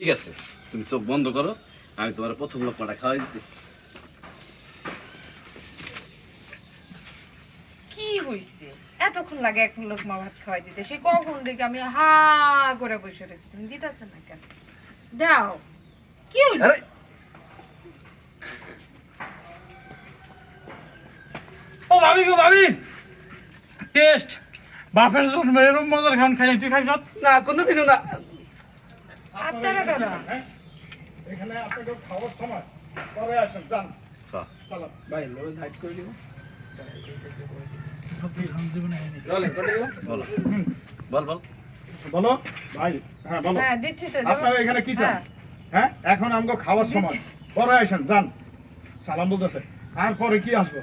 ঠিক আছে তুমি চোখ বন্ধ করো আমি তোমার প্রথম লোকটা খাওয়াই দিতেছি। কি হইছে? এতক্ষণ লাগে এক লোক মা ভাত খাওয়াই দিতে সে কখন দেখে আমি হা করে বসে রয়েছি তুমি দিতেছে না কেন? দাও। কি হইল? ও ভাবি গো ভাবি! টেস্ট! বাপের জন্ম এরকম মজার খান খাই তুই খাইছ? না কোনোদিনও না। আপনারা কেনা এখানে আপনাকে খাওয়ার সময়। পরে আসেন যান। চলো ভাই লোক হাইট করে দিব। জীবনে রলে করে দিব। বলো। বল বল। বলো? ভাই হ্যাঁ বলো। হ্যাঁ দিচ্ছি তো আপনারা এখানে কি চান? হ্যাঁ। এখন আমগো খাওয়ার সময়। পরে আসেন যান। সালাম বলতেছে। আর পরে কি আসব?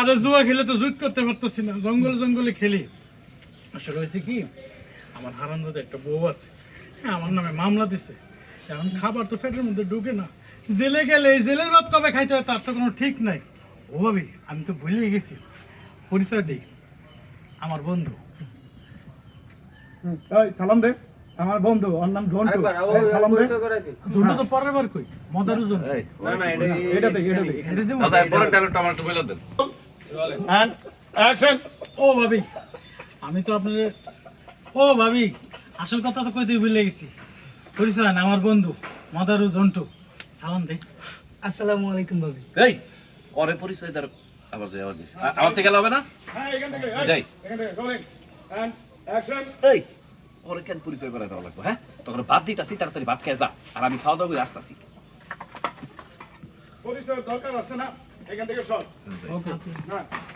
আরে জুয়া খেলে তো জুট করতে পারতেছি না। জঙ্গল জঙ্গলে খেলি। আসলে হয়েছে কি? আমার হারান একটা বউ আছে। হ্যাঁ আমার নামে মামলা দিছে। এখন খাবার তো পেটের মধ্যে ঢুকে না। জেলে গেলে এই জেলের ভাত কবে খাইতে হয় তার তো কোনো ঠিক নাই। ও ভাবি আমি তো ভুলিয়ে গেছি। পরিচয় দিই। আমার বন্ধু। সালাম দে। আমার বন্ধু ওর নাম এই, সালাম দে। জন্টু তো পরের বার কই? মদারু জন্টু না না এটা এটা দে এটা দে এটা দেবো? দাদা পরের ডায়লগটা আমার একটু বলে দেন। অ্যাকশন ও ভাবি আমি তো আপনাদের ও ভাবি আসল কথা তো কই দিয়ে ভুলে গেছি। পরিচয় না আমার বন্ধু মদারু জন্টু। সালাম দে। আসসালামু আলাইকুম ভাবি। এই পরে পরিচয় দাও আবার যাই আবার যাই। আমার থেকে গেলে হবে না? হ্যাঁ এখান থেকে যাই। এখান থেকে রোলিং এন্ড অ্যাকশন এই পরে কেন পরিচয় করে দেওয়া লাগবে হ্যাঁ? তখন ভাত দিতাছি তাড়াতাড়ি ভাত খেয়ে যা আর আমি খাওয়া দাওয়া করে আসতাছি। পরিচয় দরকার আছে না? এখান থেকে সর। ওকে। হ্যাঁ দে।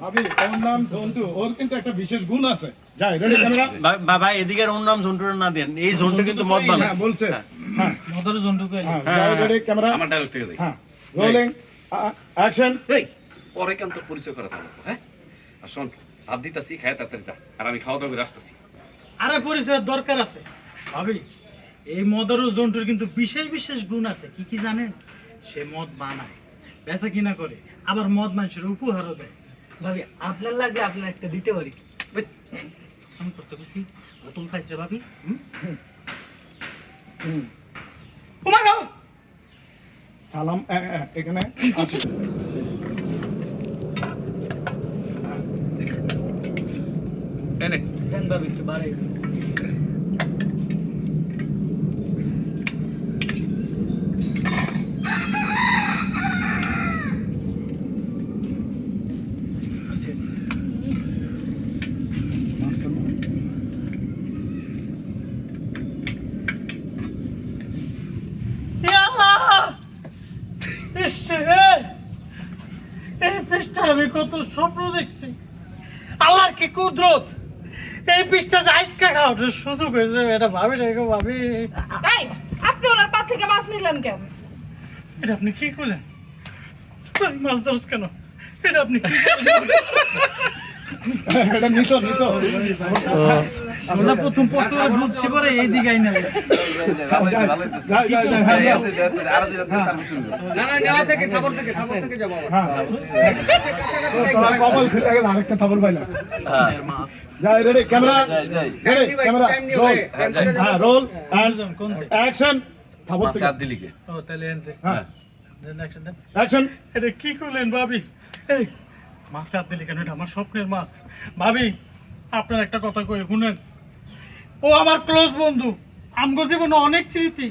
ভাবি ওর নাম জন্টু ওর কিন্তু একটা বিশেষ গুণ আছে। যাই রেডি ক্যামেরা বাবা এদিকের ওর নাম ঝন্টুর না দেন। এই ঝন্টু কিন্তু মদ বানায়। হ্যাঁ বলছে। হ্যাঁ। মদারু জন্টু কই? হ্যাঁ রেডি ক্যামেরা আমার ডায়লগ থেকে যাই হ্যাঁ রোলিং অ্যাকশন এই পরে কেন তোর পরিচয় করা থাকবে হ্যাঁ? আর শোন ভাত দিতাছি খায় তাড়াতাড়ি যা। আর আমি খাওয়া দাওয়া করে আসতাছি। আরে পরিচয়ের দরকার আছে। ভাবি এই মদারু জন্টুর কিন্তু বিশেষ বিশেষ গুণ আছে। কি কি জানেন? সে মদ বানায়। বেচা কিনা করে। আবার মদ মানুষের উপহারও দেয়। ভাবি আপনার লাগলে আপনার একটা দিতে পারি। আমি করতে খুশি বোতল চাইছে ভাবি হুম? হুম। ও সালাম এখানে আছে দেন ভাবি একটু বাড়াই এ আল্লাহ! ইস রে! এই পৃষ্ঠা আমি কত স্বপ্ন দেখছি। আল্লাহর কি কুদরত? এই পিসটা যে আইসকা খাওয়ার সুযোগ হয়েছে এটা ভাবি রেখে ভাবি। এই আপনি ওনার পা থেকে মাছ নিলেন কেন? এটা আপনি কি করলেন? মাছ ধরছ কেন? এটা আপনি কি? এই দিকে হ্যাঁ। না না নেওয়া থেকে খাবার খাবার হ্যাঁ তোমার হ্যাঁ, ক্যামেরা ক্যামেরা রোল হ্যাঁ রোল অ্যাকশন মাছে থেকে দিলি ও হ্যাঁ অ্যাকশন কি করলেন ভাবি এই মাছে হাত দিলি কেন? এটা আমার স্বপ্নের মাছ। ভাবি, আপনার একটা কথা কই, শুনেন। ও আমার ক্লোজ বন্ধু। আমগো জীবনে অনেক স্মৃতি।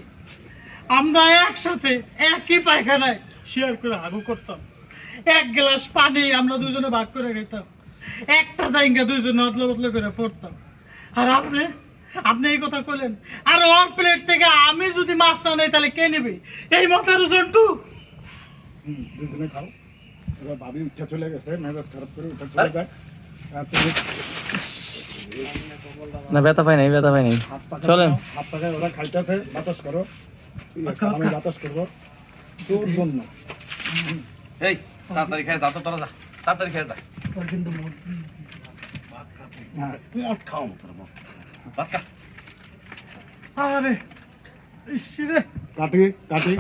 আমরা একসাথে একই পায়খানায় শেয়ার করে আগু করতাম। এক গ্লাস পানি আমরা দুজনে ভাগ করে খেতাম। একটা জায়গা দুজনে অদলা বদলা করে পড়তাম। আর আপনি? আপনি এই কথা কইলেন। আর ওর প্লেট থেকে আমি যদি মাছ না নেই, তাহলে কে নেবে? এই মাথার জন্টু দুজনে খাও। এবার ভাবি উচ্চা চলে গেছে মেজাজ খারাপ করে উঠে চলে যায় না ব্যথা পাই নাই ব্যথা পাই নাই চলেন। হাত পাকায় ওরা খাইতেছে বাতাস করো আমি বাতাস করব তোর জন্য এই, তাড়াতাড়ি খেয়ে যা তো তোরা যা। তাড়াতাড়ি খেয়ে যা। হ্যাঁ মদ খাও না তোরা, মদ। ভাত খা। আরে ইস রে কাটি কাটি